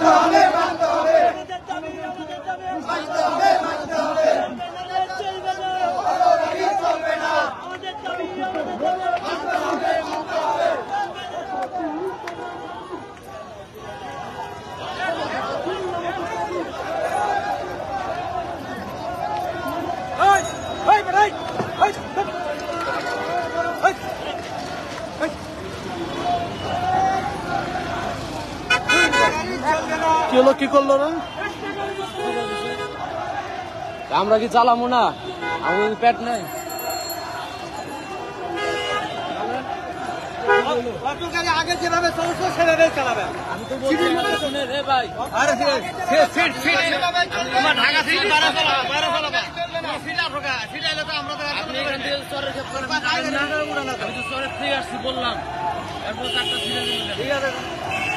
Santa কি হলো কি করলো না আমরা কি চালামো না আমাদের পেট নাই আগে যেভাবে আমি তো বলছি ভাই আসছি বললাম এরপর চারটা ঠিক আছে